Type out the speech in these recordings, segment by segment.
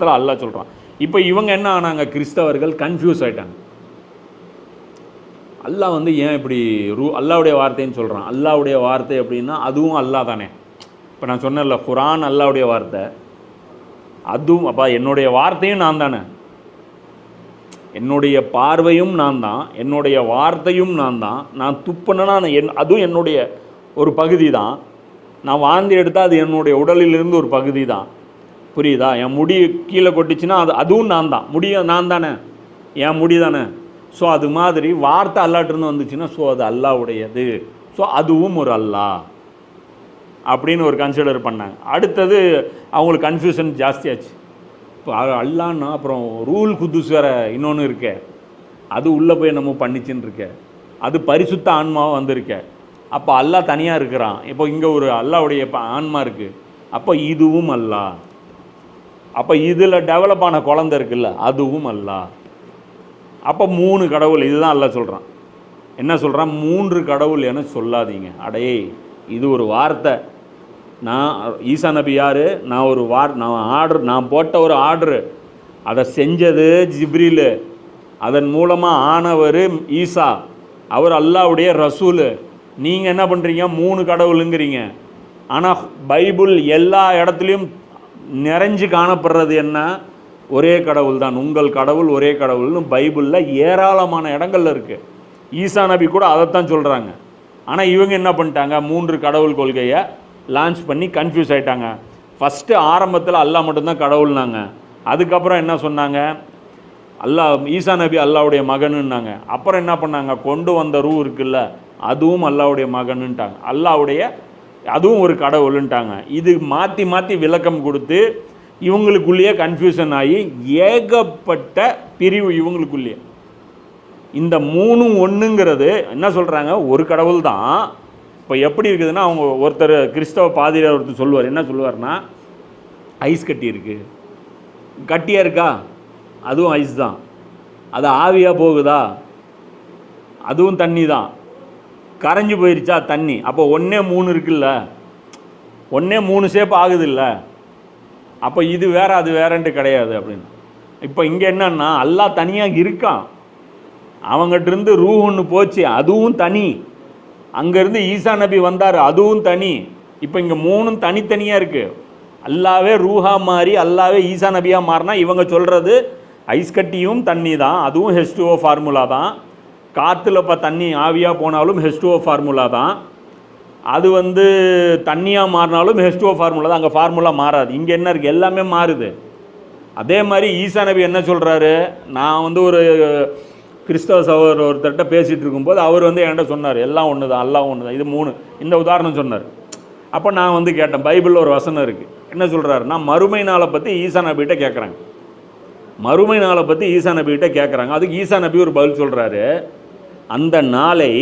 இடத்துல அல்லாஹ் சொல்கிறான் இப்போ இவங்க என்ன ஆனாங்க? கிறிஸ்தவர்கள் கன்ஃபியூஸ் ஆயிட்டாங்க. அல்லாஹ் வந்து ஏன் இப்படி ரூ அல்லாவுடைய வார்த்தைன்னு சொல்கிறான் அல்லாவுடைய வார்த்தை அப்படின்னா அதுவும் அல்லாஹ் தானே. இப்போ நான் சொன்னேன்ல குரான் அல்லாவுடைய வார்த்தை. அதுவும் அப்பா என்னுடைய வார்த்தையும் நான் தானே. என்னுடைய பார்வையும் நான் தான் என்னுடைய வார்த்தையும் நான் தான். நான் துப்புனா என் அதுவும் என்னுடைய ஒரு பகுதி தான். நான் வாழ்ந்து எடுத்தால் அது என்னுடைய உடலிலிருந்து ஒரு பகுதி தான். புரியுதா? என் முடி கீழே கொட்டுச்சுன்னா அது அதுவும் நான் தான். முடிய நான் தானே? என் முடி தானே? ஸோ அது மாதிரி வார்த்தை அல்லாட்டிருந்து வந்துச்சுன்னா ஸோ அது அல்லாவுடையது. ஸோ அதுவும் ஒரு அல்லாஹ் அப்படின்னு ஒரு கன்சிடர் பண்ணாங்க. அடுத்தது அவங்களுக்கு கன்ஃபியூஷன் ஜாஸ்தியாச்சு. இப்போ அல்லான்னா அப்புறம் ரூல் குத்துஸ் வேற இன்னொன்று இருக்கே. அது உள்ளே போய் நம்ம பண்ணிச்சுன்னு இருக்க. அது பரிசுத்த ஆன்மாவாக வந்திருக்க. அப்போ அல்லாஹ் தனியாக இருக்கிறான். இப்போ இங்கே ஒரு அல்லாவுடைய ஆன்மா இருக்குது அப்போ இதுவும் அல்லா. அப்போ இதில் டெவலப் ஆன குழந்த இருக்குல்ல அதுவும் அல்ல. அப்போ மூணு கடவுள் இதுதான் அல்ல சொல்கிறான் என்ன சொல்கிறான் மூன்று கடவுள் என சொல்லாதீங்க. அடையே இது ஒரு வார்த்தை. நான் ஈசா நபி யார்? நான் ஒரு வார் நான் ஆர்டர் நான் போட்ட ஒரு ஆர்டரு. அதை செஞ்சது ஜிப்ரிலு. அதன் மூலமாக ஆனவர் ஈசா. அவர் அல்லாவுடைய ரசூல். நீங்கள் என்ன பண்ணுறீங்க மூணு கடவுளுங்கிறீங்க. ஆனால் பைபிள் எல்லா இடத்துலையும் நிறைஞ்சு காணப்படுறது என்ன? ஒரே கடவுள் தான். உங்கள் கடவுள் ஒரே கடவுள்னு பைபிளில் ஏராளமான இடங்கள்ல இருக்குது ஈசா நபி கூட அதைத்தான் சொல்கிறாங்க ஆனால் இவங்க என்ன பண்ணிட்டாங்க? மூன்று கடவுள் கொள்கையை லான்ச் பண்ணி கன்ஃபியூஸ் ஆயிட்டாங்க. ஃபஸ்ட்டு ஆரம்பத்தில் அல்லாஹ் மட்டும்தான் கடவுள்னாங்க. அதுக்கப்புறம் என்ன சொன்னாங்க? அல்லாஹ் ஈசா நபி அல்லாவுடைய மகனுன்னாங்க அப்புறம் என்ன பண்ணாங்க? கொண்டு வந்த ரூ இருக்குல்ல அதுவும் அல்லாவுடைய மகனுன்ட்டாங்க அல்லாவுடைய அதுவும் ஒரு கடவுளுன்ட்டாங்க. இது மாற்றி மாற்றி விளக்கம் கொடுத்து இவங்களுக்குள்ளேயே கன்ஃபியூஷன் ஆகி ஏகப்பட்ட பிரிவு இவங்களுக்குள்ளேயே. இந்த மூணும் ஒன்றுங்கிறது என்ன சொல்கிறாங்க ஒரு கடவுள் தான் இப்போ எப்படி இருக்குதுன்னா அவங்க ஒருத்தர் கிறிஸ்தவ பாதிரியார் ஒருத்தர் சொல்லுவார். என்ன சொல்லுவார்னா ஐஸ் கட்டி இருக்குது கட்டியாக இருக்கா? அதுவும் ஐஸ் தான். அது ஆவியாக போகுதா? அதுவும் தண்ணி தான் கரைஞ்சு போயிருச்சா தண்ணி? அப்போ ஒன்றே மூணு இருக்குல்ல? ஒன்றே மூணு ஷேப் ஆகுதுல்ல? அப்போ இது வேற அது வேறன்ட்டு கிடையாது அப்படின்னு. இப்போ இங்கே என்னன்னா எல்லாம் தனியாக இருக்கான். அவங்ககிட்ட இருந்து ரூ ஒன்று போச்சு அதுவும் தனி. அங்கேருந்து ஈசா நபி வந்தார் அதுவும் தனி. இப்போ இங்கே மூணும் தனித்தனியாக இருக்குது அல்லாவே ரூஹா மாறி அல்லாவே ஈசா நபியாக மாறினா இவங்க சொல்கிறது ஐஸ் கட்டியும் தண்ணி தான் அதுவும் ஹெச்டுஓ ஃபார்முலா தான். காற்றுல இப்போ தண்ணி ஆவியாக போனாலும் ஹெச்டுஓ ஃபார்முலா தான். அது வந்து தண்ணியாக மாறினாலும் ஹெச்டுஓ ஃபார்முலா தான். அங்கே ஃபார்முலா மாறாது. இங்கே என்ன இருக்குது எல்லாமே மாறுது. அதே மாதிரி ஈசா நபி என்ன சொல்கிறாரு நான் வந்து ஒரு கிறிஸ்தவ சகோதரர் ஒருத்தர்கிட்ட பேசிகிட்டு இருக்கும்போது அவர் வந்து என்கிட்ட சொன்னார். எல்லாம் ஒன்று தான் எல்லாம் ஒன்று தான் இது மூணு. இந்த உதாரணம் சொன்னார். அப்போ நான் வந்து கேட்டேன். பைபிளில் ஒரு வசனம் இருக்குது என்ன சொல்கிறாருன்னா மறுமை நாளை பற்றி ஈசா நபிகிட்ட கேட்குறாங்க மறுமை நாளை பற்றி ஈசா நபிகிட்ட கேட்குறாங்க அதுக்கு ஈசா நபி ஒரு பதில் சொல்கிறாரு அந்த நாளை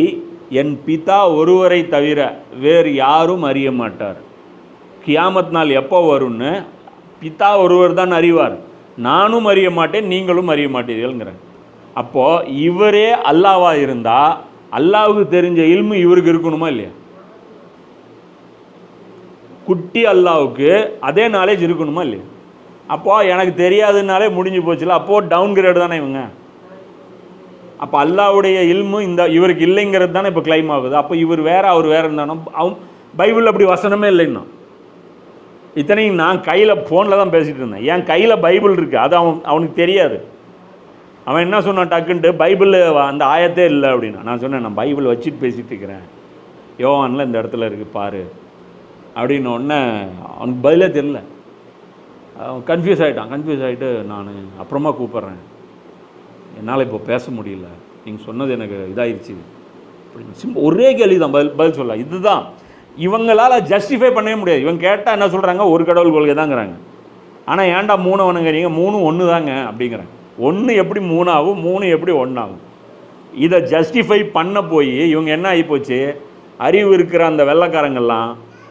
என் பிதா ஒருவரை தவிர வேறு யாரும் அறிய மாட்டார். கியாமத் நாள் எப்போ வரும்னு பிதா ஒருவர் தான் அறிவார். நானும் அறிய மாட்டேன் நீங்களும் அறிய மாட்டீர்கள்ங்கிறேன் அப்போது இவரே அல்லாவாக இருந்தால் அல்லாவுக்கு தெரிஞ்ச இல்மு இவருக்கு இருக்கணுமா இல்லையா? குட்டி அல்லாவுக்கு அதே நாலேஜ் இருக்கணுமா இல்லையா? அப்போது எனக்கு தெரியாதுனாலே முடிஞ்சு போச்சுல அப்போது டவுன் கிரேடு தானே இவங்க? அப்போ அல்லாவுடைய இல்மு இந்த இவருக்கு இல்லைங்கிறது தானே இப்போ கிளைம் ஆகுது. அப்போ இவர் வேற அவர் வேற இருந்தாலும் அவன் பைபிள் அப்படி வசனமே இல்லைன்னா. இத்தனையும் நான் கையில் ஃபோனில் தான் பேசிகிட்டு இருந்தேன். என் கையில் பைபிள் இருக்குது அது அவன் அவனுக்கு தெரியாது. அவன் என்ன சொன்னான்? டக்குன்ட்டு பைபிளில் அந்த ஆயத்தே இல்லை அப்படின்னா. நான் சொன்னேன் நான் பைபிள் வச்சுட்டு பேசிகிட்டு இருக்கிறேன். யோவானில் இந்த இடத்துல இருக்குது பாரு. அப்படின்னு உடனே அவனுக்கு பதிலே தெரில அவன் கன்ஃபியூஸ் ஆகிட்டான் கன்ஃபியூஸ் ஆகிட்டு நான் அப்புறமா கூப்பிட்றேன். என்னால் இப்போ பேச முடியல. நீங்கள் சொன்னது எனக்கு இதாயிருச்சு. அப்படின்னு சிம்பிள் ஒரே கேள்வி தான் பதில் பதில் சொல்ல இதுதான். இவங்களால் ஜஸ்டிஃபை பண்ணவே முடியாது. இவங்க கேட்டால் என்ன சொல்கிறாங்க ஒரு கடவுள் கொள்கை தாங்கிறாங்க ஆனால் ஏன்டா மூணு ஒன்றுங்கிறீங்க மூணு ஒன்று தாங்க அப்படிங்கிறாங்க. ஒன்று எப்படி மூணாகும்? மூணு எப்படி ஒன்றாகும் இதை ஜஸ்டிஃபை பண்ண போய் இவங்க என்ன ஆகிப்போச்சு அறிவு இருக்கிற அந்த வெள்ளைக்காரங்கெல்லாம்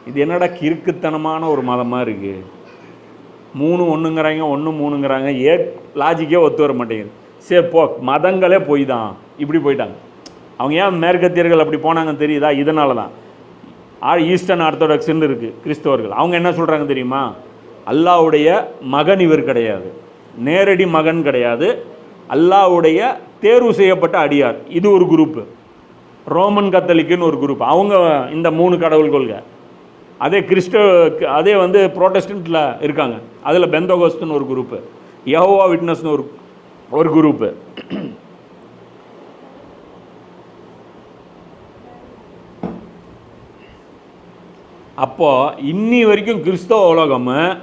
இது என்னடா கிறுக்குத்தனமான ஒரு மதமாக இருக்குது மூணு ஒன்றுங்கிறாங்க ஒன்று மூணுங்கிறாங்க ஏ லாஜிக்கே ஒத்து வர மாட்டேங்குது. சரி போ மதங்களே போய் தான் இப்படி போயிட்டாங்க. அவங்க ஏன் மேற்கத்தியர்கள் அப்படி போனாங்கன்னு தெரியுதா? இதனால தான் ஆ ஈஸ்டர்ன் ஆர்த்தடாக்ஸ்ன்னு இருக்குது கிறிஸ்தவர்கள். அவங்க என்ன சொல்கிறாங்க தெரியுமா? அல்லாவுடைய மகன் இவர் கிடையாது. நேரடி மகன் கிடையாது. அல்லாவுடைய தேர்வு செய்யப்பட்ட அடியார். இது ஒரு குரூப்பு ரோமன் கத்தலிக்குன்னு ஒரு குரூப் அவங்க இந்த மூணு கடவுள் கொள்கை. அதே கிறிஸ்ட அதே வந்து ப்ரோட்டஸ்டண்ட்டில் இருக்காங்க. அதில் பெந்தோகோஸ்ட்னு ஒரு குரூப்பு யஹோவா விட்னஸ்னு ஒரு ஒரு குரூப்பு அப்போது இன்னி வரைக்கும் கிறிஸ்தவ உலகம்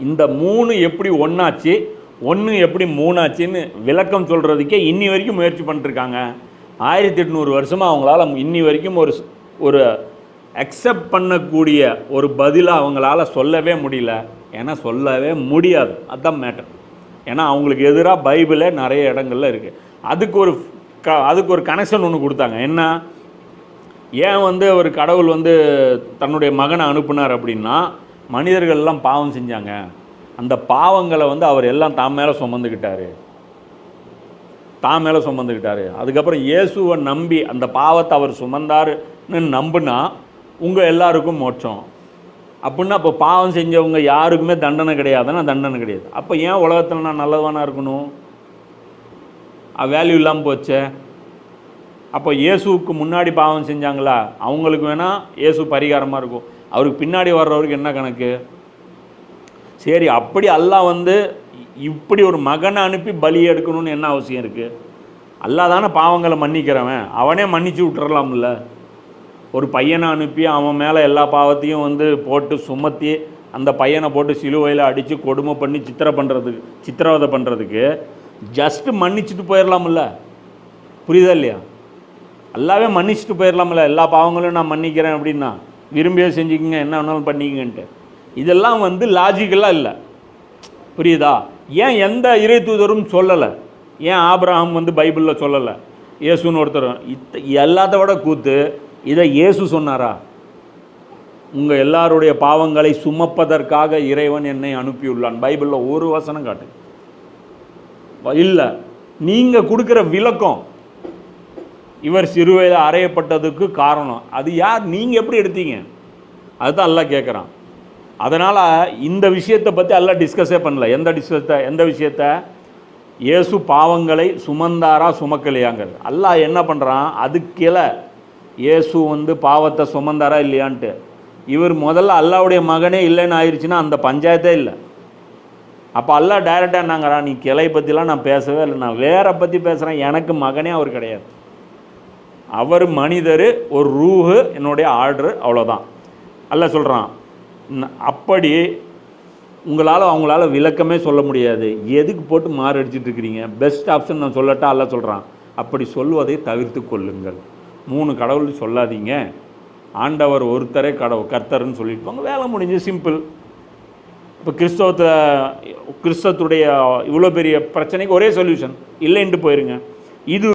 இந்த மூணு எப்படி ஒன்றாச்சு ஒன்று எப்படி மூணாச்சுன்னு விளக்கம் சொல்கிறதுக்கே இன்னி வரைக்கும் முயற்சி பண்ணிட்டுருக்காங்க ஆயிரத்தி எட்நூறு வருஷமாக அவங்களால இன்னி வரைக்கும் ஒரு ஒரு அக்செப்ட் பண்ணக்கூடிய ஒரு பதிலாக அவங்களால சொல்லவே முடியல. ஏன்னா சொல்லவே முடியாது. அதுதான் மேட்டர் ஏன்னா அவங்களுக்கு எதிராக பைபிளே நிறைய இடங்கள்ல இருக்குது அதுக்கு ஒரு க அதுக்கு ஒரு கனெக்ஷன் ஒன்று கொடுத்தாங்க. என்ன? ஏன் வந்து ஒரு கடவுள் வந்து தன்னுடைய மகனை அனுப்புனார் அப்படின்னா மனிதர்கள் எல்லாம் பாவம் செஞ்சாங்க. அந்த பாவங்களை வந்து அவர் எல்லாம் தான் மேலே சுமந்துக்கிட்டார். தான் மேலே சுமந்துக்கிட்டார். அதுக்கப்புறம் இயேசுவை நம்பி அந்த பாவத்தை அவர் சுமந்தாருன்னு நம்புனா உங்கள் எல்லாருக்கும் மோட்சம். அப்படின்னா அப்போ பாவம் செஞ்சவங்க யாருக்குமே தண்டனை கிடையாதுன்னா தண்டனை கிடையாது. அப்போ ஏன் உலகத்தில் நான் நல்லதானா இருக்கணும்? வேல்யூ இல்லாமல் போச்சே? அப்போ இயேசுவுக்கு முன்னாடி பாவம் செஞ்சாங்களா? அவங்களுக்கு வேணால் இயேசு பரிகாரமாக இருக்கும். அவருக்கு பின்னாடி வர்றவருக்கு என்ன கணக்கு? சரி அப்படி அல்லாஹ் வந்து இப்படி ஒரு மகனை அனுப்பி பலி எடுக்கணும்னு என்ன அவசியம் இருக்குது அல்லாஹ் தானே பாவங்களை மன்னிக்கிறவன். அவனே மன்னிச்சு விட்டுறலாம்ல. ஒரு பையனை அனுப்பி அவன் மேலே எல்லா பாவத்தையும் வந்து போட்டு சுமத்தி அந்த பையனை போட்டு சிலுவையில் அடித்து கொடுமை பண்ணி சித்திரை பண்ணுறதுக்கு சித்திரவதை பண்ணுறதுக்கு ஜஸ்ட்டு மன்னிச்சுட்டு போயிடலாம்ல புரியுதா இல்லையா? எல்லாவே மன்னிச்சுட்டு போயிடலாம்ல எல்லா பாவங்களும் நான் மன்னிக்கிறேன் அப்படின்னா. விரும்பியே செஞ்சுக்கிங்க என்ன வேணாலும் பண்ணிக்கங்கன்ட்டு. இதெல்லாம் வந்து லாஜிக்கலாக இல்லை. புரியுதா? ஏன் எந்த இறை தூதரும் சொல்லலை? ஏன் ஆபிரகாம் வந்து பைபிளில் சொல்லலை? இயேசுன்னு ஒருத்தர் இத்த எல்லாத்த விட கூத்து இதை இயேசு சொன்னாரா? உங்கள் எல்லாருடைய பாவங்களை சுமப்பதற்காக இறைவன் என்னை அனுப்பியுள்ளான். பைபிளில் ஒரு வசனம் காட்டு. இல்லை நீங்கள் கொடுக்குற விளக்கம் இவர் சிறுவையில் அறையப்பட்டதுக்கு காரணம். அது யார்? நீங்கள் எப்படி எடுத்தீங்க? அதுதான் எல்லாம் கேட்குறான் அதனால் இந்த விஷயத்தை பற்றி எல்லாம் டிஸ்கஸே பண்ணல. எந்த டிஸ்கஸத்தை எந்த விஷயத்த? இயேசு பாவங்களை சுமந்தாரா சுமக்கலையாங்கிறது. அல்லாஹ் என்ன பண்ணுறான் அது இயேசு வந்து பாவத்தை சுமந்தாரா இல்லையான்ட்டு. இவர் முதல்ல அல்லாவுடைய மகனே இல்லைன்னு ஆயிடுச்சுன்னா அந்த பஞ்சாயத்தே இல்லை. அப்போ அல்லா டைரெக்டாக என்னங்கிறா நீ கிளை பற்றிலாம் நான் பேசவே இல்லை. நான் வேற பற்றி பேசுகிறேன் எனக்கு மகனே அவர் கிடையாது. அவர் மனிதர் ஒரு ரூஹு என்னுடைய ஆர்டர் அவ்வளோதான் அல்ல சொல்கிறான் அப்படி உங்களால் அவங்களால விளக்கமே சொல்ல முடியாது. எதுக்கு போட்டு மாறு அடிச்சிட்டு இருக்கிறீங்க? பெஸ்ட் ஆப்ஷன் நான் சொல்லட்டா? அல்ல சொல்கிறான் அப்படி சொல்வதை தவிர்த்து கொள்ளுங்கள். மூணு கடவுள் சொல்லாதீங்க. ஆண்டவர் ஒருத்தரே கடவுள் கர்த்தர்னு சொல்லிட்டு வேலை முடிஞ்சு சிம்பிள் இப்போ கிறிஸ்தவத்தில் கிறிஸ்தவத்துடைய இவ்வளோ பெரிய பிரச்சனைக்கு ஒரே சொல்யூஷன் இல்லைன்ட்டு போயிருங்க. இது